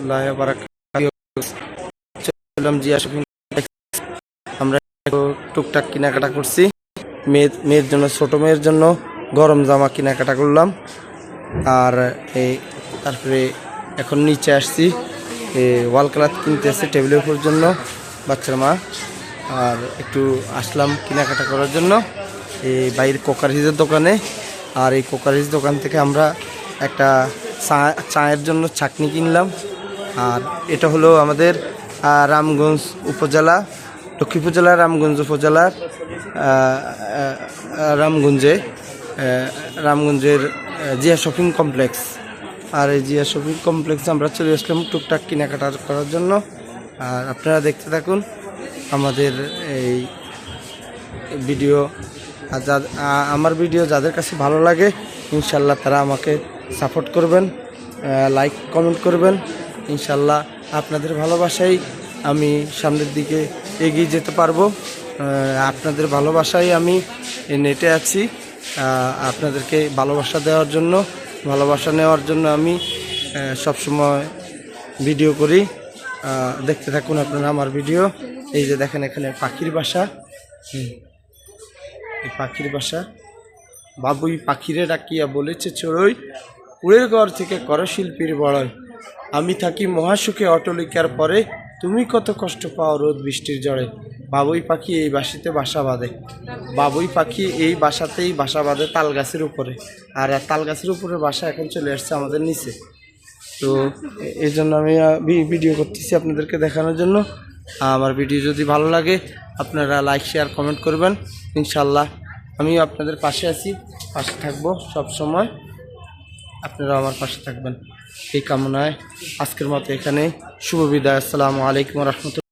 রহমতুল্লাহ চললাম আমরা টুকটাক কেনাকাটা করছি। মেয়ের মেয়ের জন্য, ছোট মেয়ের জন্য গরম জামা কেনাকাটা করলাম। আর এই তারপরে এখন নিচে আসছি। ওয়াল কালার কিনতে আসছে টেবিলের উপর জন্য, বাচ্চার মা। আর একটু আসলাম কেনাকাটা করার জন্য। এই বাইরের কোকারিজের দোকানে। আর এই কোকারিজ দোকান থেকে আমরা একটা চা, চায়ের জন্য চাটনি কিনলাম। আর এটা হলো আমাদের রামগঞ্জ উপজেলা, লক্ষ্মীপুর জেলার রামগঞ্জ উপজেলার রামগঞ্জে রামগঞ্জের জিয়া শপিং কমপ্লেক্স। আর এই জিয়া শপিং কমপ্লেক্সে আমরা চলে আসলাম টুকটাক কেনাকাটা করার জন্য। আর আপনারা দেখতে থাকুন আমাদের এই ভিডিও। আমার ভিডিও যাদের কাছে ভালো লাগে ইনশাল্লাহ তারা আমাকে সাপোর্ট করবেন লাইক, কমেন্ট করবেন। ইনশাল্লাহ আপনাদের ভালোবাসাই আমি সামনের দিকে এগিয়ে যেতে পারব। আপনাদের ভালোবাসায় আমি নেটে আছি। আপনাদেরকে ভালোবাসা দেওয়ার জন্য, ভালোবাসা নেওয়ার জন্য আমি সবসময় ভিডিও করি। দেখতে থাকুন আপনারা আমার ভিডিও। এই যে দেখেন এখানে পাখির বাসা। এই পাখির বাসা। বাবুই পাখিরে ডাকিয়া বলেছে, চড়ই কুড়ের ঘর থেকে কর শিল্পীর বড়ই। আমি থাকি মহাসুখে অটলিকার পরে। তুমি কত কষ্ট পাও রোদ বৃষ্টির জড়ে বাবুই পাখি এই বাসিতে বাসা বাঁধে। বাবুই পাখি এই বাসাতেই বাসা বাঁধে তাল গাছের উপরে। আর তাল গাছের উপরে বাসা এখন চলে আসছে আমাদের নিচে। তো এই জন্য আমি ভিডিও করতেছি আপনাদেরকে দেখানোর জন্য। আমার ভিডিও যদি ভালো লাগে, আপনারা লাইক শেয়ার কমেন্ট করবেন। ইনশাল্লাহ আমি আপনাদের পাশে আছি, পাশে থাকব সব সময় আপনারা আমার পাশে থাকবেন। এই কামনায় আজকের মতো এখানে শুভ বিদায়। আসসালামু আলাইকুম রহমতুল্লাহ।